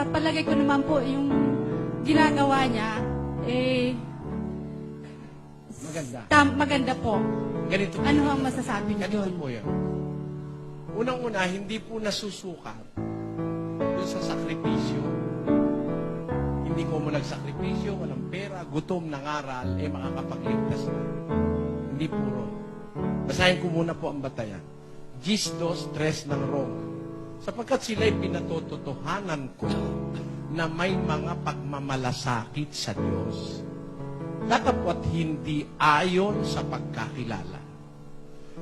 sa palagay ko naman po, yung ginagawa niya, eh, Maganda. tam- maganda po. Ganito po. Ano ang masasabi niyo Ganito doon? po yun. Unang-una, hindi po nasusukat doon sa sakripisyo. Hindi ko mo nagsakripisyo, walang pera, gutom, nangaral, eh makakapagligtas na. Hindi po ron. Basahin ko muna po ang batayan. Gis dos, tres ng Roma. Sapagkat sila'y pinatototohanan ko na may mga pagmamalasakit sa Diyos. Datapwat hindi ayon sa pagkakilala.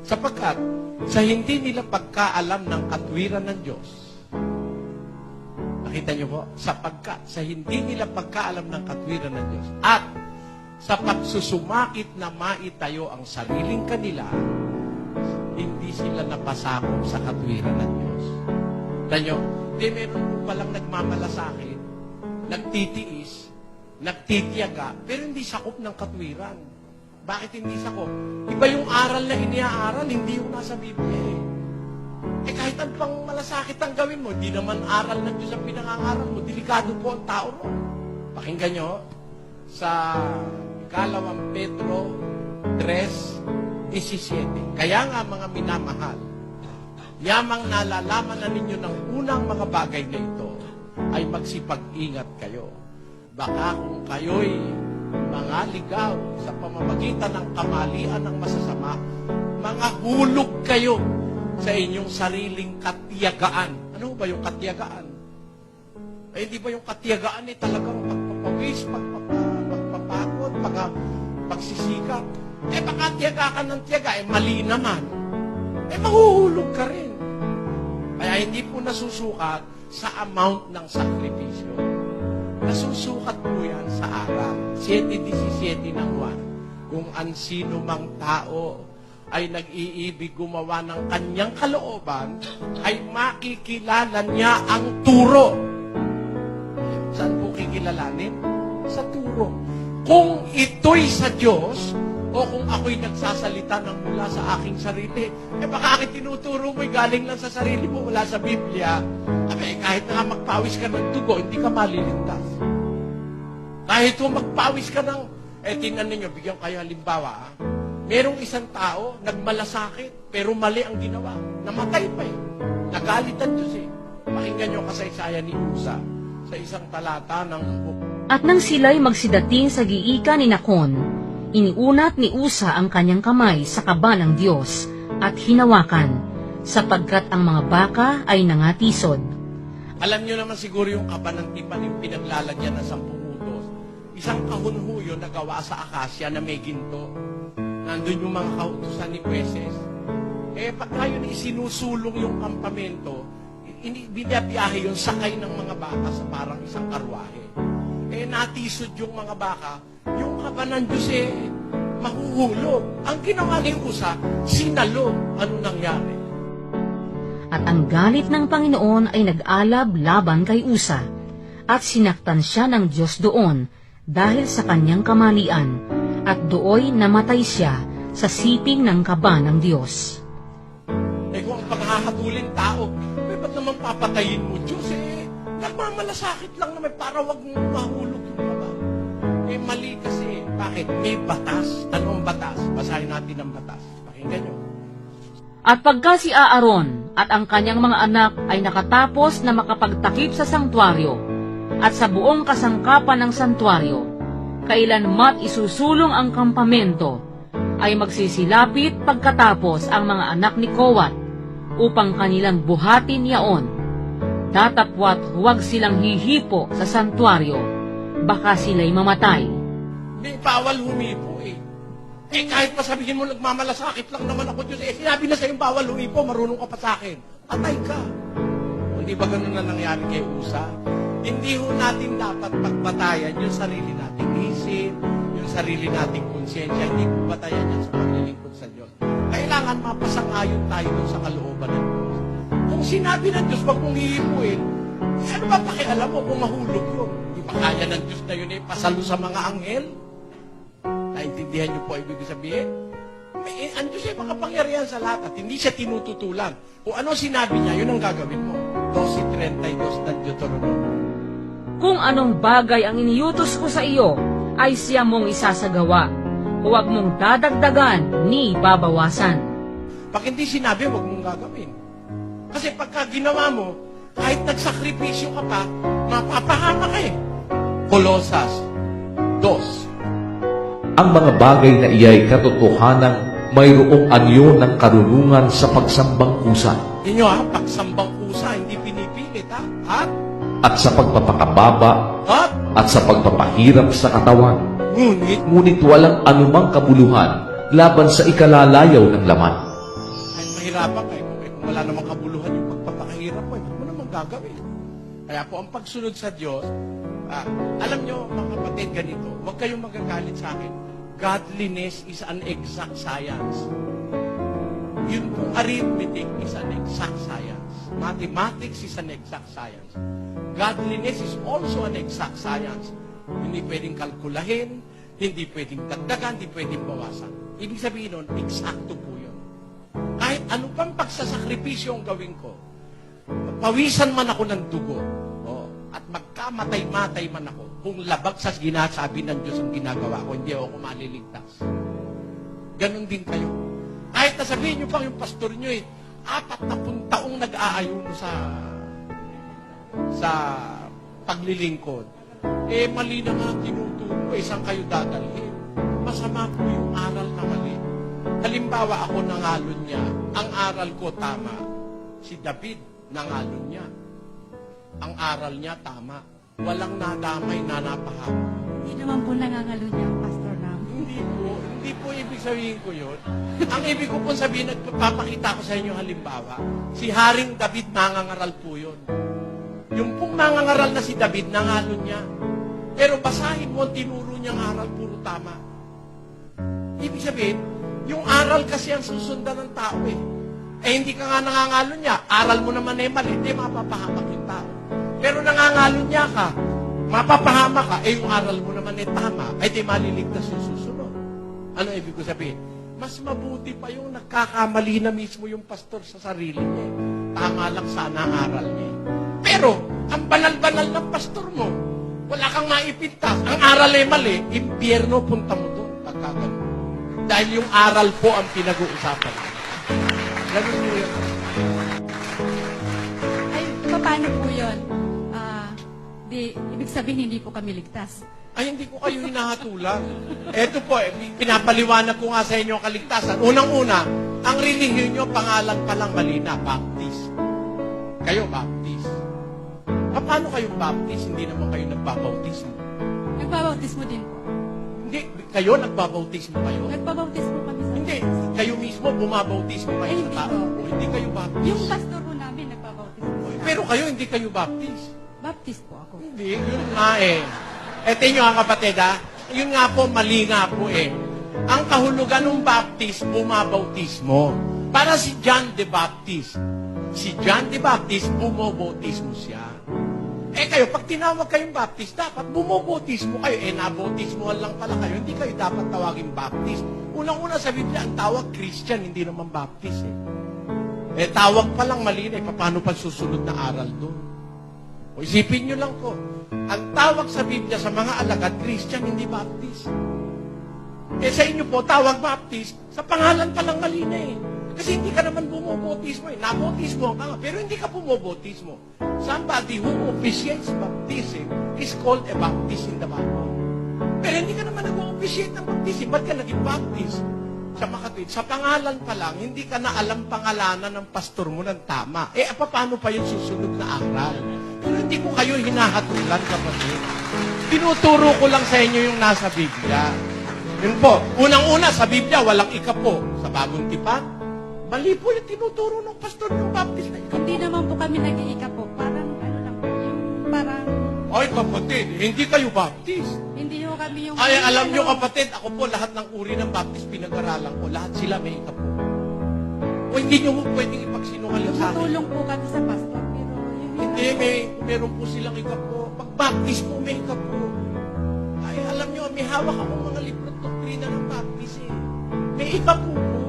Sapagkat sa hindi nila pagkaalam ng katwiran ng Diyos, nakita niyo po, sapagkat sa hindi nila pagkaalam ng katwiran ng Diyos, at sa pagsusumakit na maitayo ang sariling kanila, hindi sila napasakop sa katwiran ng Diyos. Tanyo, di meron po palang nagmamalasakit, nagtitiis, nagtitiyaga, pero hindi sakop ng katwiran. Bakit hindi sakop? Iba yung aral na iniaaral, hindi yung nasa Biblia eh. Eh kahit ang pang malasakit ang gawin mo, di naman aral ng Diyos ang pinangangaral mo, delikado po ang tao ron. Pakinggan nyo, sa ikalawang Pedro 3.17. Kaya nga mga minamahal, yamang nalalaman na ninyo ng unang mga bagay na ito, ay magsipag-ingat kayo. Baka kung kayo'y mga ligaw sa pamamagitan ng kamalian ng masasama, mga hulog kayo sa inyong sariling katiyagaan. Ano ba yung katiyagaan? Eh, hindi ba yung katiyagaan eh talagang pagpapawis, pagpapa- pagpapagod, pag, pagsisikap? Eh, baka tiyaga ka ng tiyaga, eh mali naman. Eh, mahuhulog ka rin. Nasusukat sa amount ng sakripisyo. Nasusukat po yan sa aral. 7.17 ng 1. Kung ang sino mang tao ay nag-iibig gumawa ng kanyang kalooban, ay makikilala niya ang turo. Saan po kikilalanin? Sa turo. Kung ito'y sa Diyos, o kung ako'y nagsasalita ng mula sa aking sarili, eh baka aking tinuturo mo'y galing lang sa sarili mo, wala sa Biblia. Abe, kahit na magpawis ka ng dugo, hindi ka maliligtas. Kahit kung magpawis ka ng, eh tingnan ninyo, bigyan kayo halimbawa, ah. merong isang tao, nagmalasakit, pero mali ang ginawa. Namatay pa eh. Nagalit ang Diyos eh. Pakinggan nyo kasaysayan ni Usa sa isang talata ng book At nang sila'y magsidating sa giika ni Nakon, iniunat ni Usa ang kanyang kamay sa kaba ng Diyos at hinawakan, sapagkat ang mga baka ay nangatisod. Alam nyo naman siguro yung kabanantipan yung pinaglalagyan ng sampung utos. Isang kahunhuyo na gawa sa akasya na may ginto. Nandun yung mga kautusan ni Pweses. Eh, pagka yun isinusulong yung kampamento, binabiyahe yung sakay ng mga baka sa parang isang karwahe. Eh, natisod yung mga baka, yung kabanan Diyos eh, mahuhulog. Ang ginawa ni Usa, sinalo. Ano nangyari? At ang galit ng Panginoon ay nag-alab laban kay Usa, at sinaktan siya ng Diyos doon dahil sa kanyang kamalian, at dooy namatay siya sa siping ng kaba ng Diyos. Eh kung ang paghahatulin tao, eh ba't naman papatayin mo Diyos eh? Nagmamalasakit lang naman para wag mahulog May batas. Anong batas? Basahin natin ang batas. Pakinggan nyo. At pagka si Aaron at ang kanyang mga anak ay nakatapos na makapagtakip sa sangtuaryo at sa buong kasangkapan ng santuaryo, kailanmat isusulong ang kampamento, ay magsisilapit pagkatapos ang mga anak ni Kowat upang kanilang buhatin yaon. Tatapwat huwag silang hihipo sa santuaryo, baka sila'y mamatay. May bawal humipo eh. Eh kahit pa sabihin mo nagmamalasakit lang naman ako Diyos, eh sinabi na sa'yo bawal humipo, marunong ka pa sa akin. Patay ka. O di ba ganun na nangyari kay Usa? Hindi ho natin dapat pagpatayan yung sarili nating isip, yung sarili nating konsyensya, hindi po batayan yan sa paglilingkod sa Diyos. Kailangan mapasang-ayon tayo sa kalooban ng Diyos. Kung sinabi ng Diyos, wag mong hihipuin, eh, ano ba pakialam mo kung mahulog yun? Di ba kaya ng Diyos na yun eh, pasalo sa mga anghel? Naintindihan niyo po ang ibig sabihin? May, ang Diyos ay makapangyarihan sa lahat at hindi siya tinututulan. Kung ano sinabi niya, yun ang gagawin mo. 12.32 ng Deuteronomy. Kung anong bagay ang iniutos ko sa iyo, ay siya mong isasagawa. Huwag mong dadagdagan ni babawasan. Pag hindi sinabi, huwag mong gagawin. Kasi pagka ginawa mo, kahit nagsakripisyo ka pa, mapapahama ka eh. Kolosas 2. Ang mga bagay na iyay katotohanang mayroong anyo ng karunungan sa pagsambang kusa Inyo ha, pagsambang kusa, hindi pinipilit ha. At, at sa pagpapakababa at, at sa pagpapahirap sa katawan. ngunit, Ngunit walang anumang kabuluhan laban sa ikalalayaw ng laman. ay mahirapan kayo. Eh, kung wala namang kabuluhan yung pagpapakahirap mo, eh, huwag mo namang gagawin. Kaya po, ang pagsunod sa Diyos, ah, alam nyo, mga kapatid, ganito, huwag kayong magagalit sa akin. Godliness is an exact science. Yun pong arithmetic is an exact science. Mathematics is an exact science. Godliness is also an exact science. Hindi pwedeng kalkulahin, hindi pwedeng dagdagan, hindi pwedeng bawasan. Ibig sabihin nun, eksakto po yun. Kahit ano pang pagsasakripisyo ang gawin ko, pawisan man ako ng dugo, at magkamatay-matay man ako, kung labag sa ginasabi ng Diyos ang ginagawa ko, hindi ako maliligtas. Ganon din kayo. Kahit nasabihin nyo pang yung pastor nyo eh, apat na taong nag-aayuno sa sa paglilingkod. Eh, mali na nga tinuturo. Eh, saan kayo dadalhin? Masama po yung aral na mali. Halimbawa, ako nangalon niya. Ang aral ko tama. Si David, nangalon niya. Ang aral niya tama. Walang nadamay na napahama. Hindi naman po nangangalo niya pastor namin. Hindi po, hindi po ibig sabihin ko yun. Ang ibig ko po sabihin, nagpapakita ko sa inyo halimbawa, si Haring David nangangaral po yun. Yung pong nangangaral na si David, nangalon niya. Pero basahin mo tinuro niyang aral, puro tama. Ibig sabihin, yung aral kasi ang susundan ng tao eh. Eh hindi ka nga nangangalon niya, aral mo naman eh mali, hindi mapapahamak niya ka, mapapahama ka, eh yung aral mo naman eh tama, eh di maliligtas yung susunod. Ano ibig ko sabihin? Mas mabuti pa yung nagkakamali na mismo yung pastor sa sarili niya. eh. Tama lang sana ang aral niya. eh. Pero, ang banal-banal ng pastor mo, wala kang maipintas. Ang aral ay mali, impyerno punta mo doon. Pagkagano. Dahil yung aral po ang pinag-uusapan. Ganun po yun. Ay, paano po yun? Di, ibig sabihin hindi po kami ligtas. Ay, hindi ko kayo hinahatulan. Eto po, eh, pinapaliwanag ko nga sa inyo ang kaligtasan. Unang-una, ang relihiyon nyo, pangalan pa lang mali na, Baptist. Kayo, Baptist. Ah, Paano kayong Baptist? Hindi naman kayo nagbabautismo. Nagbabautismo din po. Hindi, kayo nagbabautismo kayo? Nagbabautismo kami sa Hindi, kayo mismo bumabautismo kayo Ay, sa hindi tao. po. O, hindi kayo Baptist. Yung pastor po namin nagbabautismo. sa. Pero kayo, hindi kayo Baptist. Baptist po ako. Hindi, yun nga eh. Eto nyo ang kapatid ha, yun nga po, mali nga po eh. Ang kahulugan ng Baptist, bumabautismo. Para si John the Baptist. Si John the Baptist, bumobautismo siya. Eh kayo, pag tinawag kayong Baptist, dapat bumobautismo kayo. Eh, nabautismohan lang pala kayo. Hindi kayo dapat tawagin Baptist. Unang-una sa Biblia, ang tawag Christian, hindi naman Baptist eh. Eh, tawag pa lang mali na eh. Paano pa susunod na aral doon? O isipin nyo lang po, ang tawag sa Biblia sa mga alagad, Christian, hindi Baptist. Eh sa inyo po, tawag Baptist, sa pangalan pa lang mali na eh. Kasi hindi ka naman bumobotismo eh. Nabotismo ka nga, pero hindi ka bumobotismo. Somebody who officiates baptism is called a Baptist in the Bible. Pero hindi ka naman nag-officiate ng baptism. Ba't ka naging Baptist? Sa makatwid, sa pangalan pa lang, hindi ka na alam pangalanan ng pastor mo ng tama. Eh, paano pa yung susunod na aral? Hindi ko kayo hinahatulan, kapatid. Tinuturo ko lang sa inyo yung nasa Biblia. Yun po, unang-una sa Biblia, walang ikapo. Sa bagong tipan, mali po yung tinuturo ng pastor ng Baptist na ikapo. Hindi naman po kami nag-iika po. Parang ano lang po, yung parang Ay, kapatid, hindi kayo Baptist. hindi ho kami yung... Ay, alam nyo kapatid, ako po lahat ng uri ng Baptist pinag-aralan ko, lahat sila may ikapo. O hindi nyo mo pwedeng ipagsinungaling sa akin. Tumutulong po kami sa pastor. Hindi, may, meron po silang ikapo. Pag Baptist po, may ikapo. Ay, alam nyo, may hawak akong mga libro at doktrina ng Baptist eh. May ikapo po.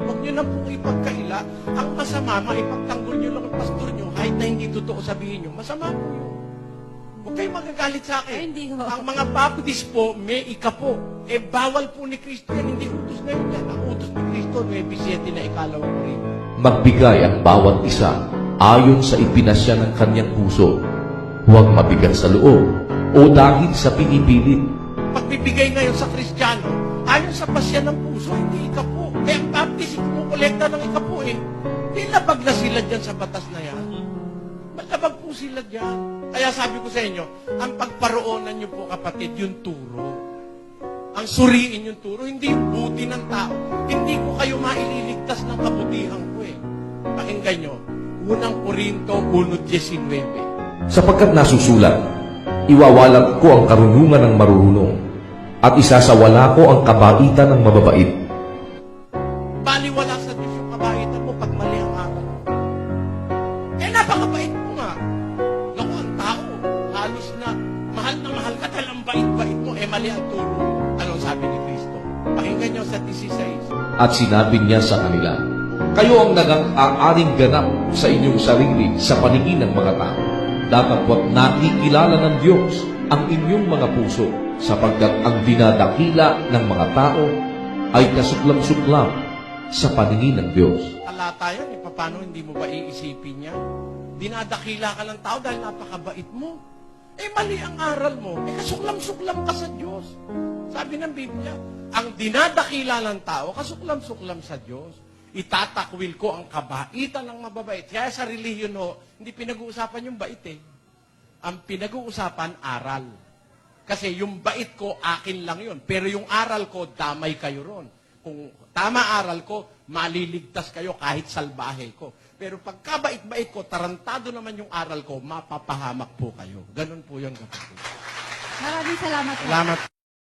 Huwag nyo na po ipagkaila. Ang masama, maipagtanggol nyo lang ang pastor nyo, kahit na hindi totoo sabihin nyo, masama po yun. Huwag kayong magagalit sa akin. Ay, hindi ho. Ang mga baptist po, may ika po. Eh, bawal po ni Kristo yan. Hindi utos na yun yan. Ang utos ni Kristo, may 7 na ikalawang rin. Magbigay ang bawat isa ayon sa ipinasya ng kanyang puso. Huwag mabigat sa loob o dahil sa pinipilit. Pagbibigay ngayon sa Kristiyano, ayon sa pasya ng puso, hindi ika po. Eh, ang baptist, kumukolekta ng ika po eh. Di labag na sila dyan sa batas na yan. Malabag po sila dyan. Kaya sabi ko sa inyo, ang pagparoonan nyo po kapatid, yung turo. Ang suriin yung turo, hindi yung buti ng tao. Hindi ko kayo maililigtas ng kabutihan ko eh. Pakinggan nyo, unang Korinto 1.19. Sapagkat nasusulat, iwawalan ko ang karunungan ng marurunong at isasawala ko ang kabaitan ng mababait. Baliwala sa Diyos yung kabaitan mo pag mali ang aral. Eh, napakabait mo nga. Naku, ang tao, halos na mahal na mahal ka dahil ang bait-bait mo, eh mali ang turo mo. Anong sabi ni Kristo? Pakinggan nyo sa 16. At sinabi niya sa kanila, Kayo ang nag-aaring ganap sa inyong sarili sa paningin ng mga tao. Datapwat nakikilala ng Diyos ang inyong mga puso sapagkat ang dinadakila ng mga tao ay kasuklam-suklam sa paningin ng Diyos. Talata yan, eh, paano hindi mo ba iisipin yan? Dinadakila ka ng tao dahil napakabait mo. Eh, mali ang aral mo. Eh, kasuklam-suklam ka sa Diyos. Sabi ng Biblia, ang dinadakila ng tao, kasuklam-suklam sa Diyos. Itatakwil ko ang kabaitan ng mababait. Kaya sa relihiyon ho, hindi pinag-uusapan yung bait eh. Ang pinag-uusapan, aral. Kasi yung bait ko, akin lang yun. Pero yung aral ko, damay kayo ron. Kung tama aral ko, maliligtas kayo kahit salbahe ko. Pero pagkabait-bait ko, tarantado naman yung aral ko, mapapahamak po kayo. Ganun po yung kapatid. Maraming salamat po. Salamat.